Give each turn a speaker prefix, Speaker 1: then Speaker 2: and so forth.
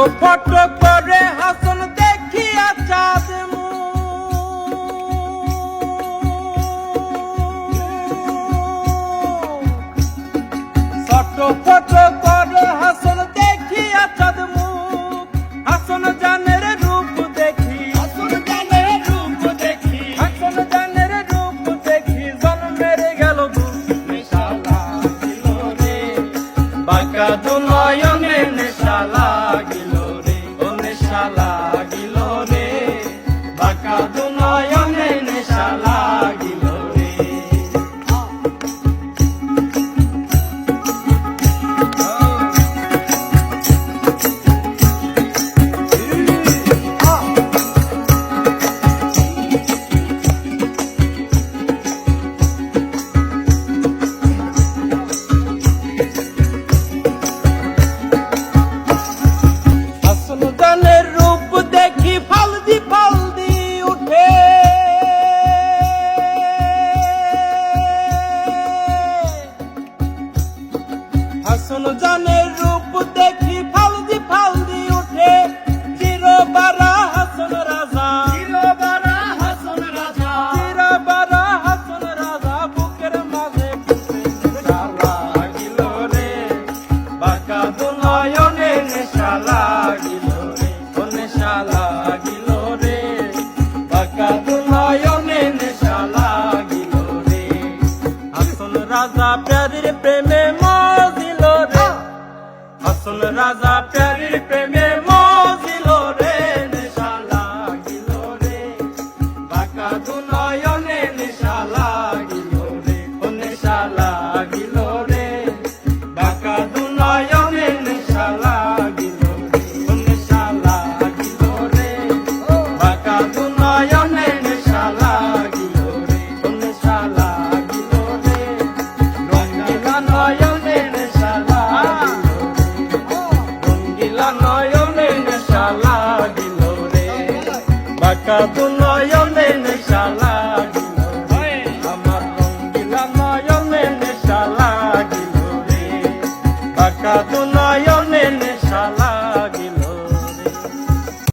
Speaker 1: Photo photo করে হাসন দেখিয়া চাঁদ ফটো করে হাসন দেখিয়া চাঁদ মুখ হাসন জানের রূপ দেখি। হাসন জানের রূপ দেখি। হাসন জানের রূপ দেখি জন্মের গেল বাঁকা দুনয়নে নেশা লাগিল হাসন জানের রূপ দেখি। হাসন রাজা প্যারির প্রেমে মজিল রে নেশা লাগিল রে। বাঁকা দুনয়নে নয়নে নেশা লাগিল রে। বাঁকা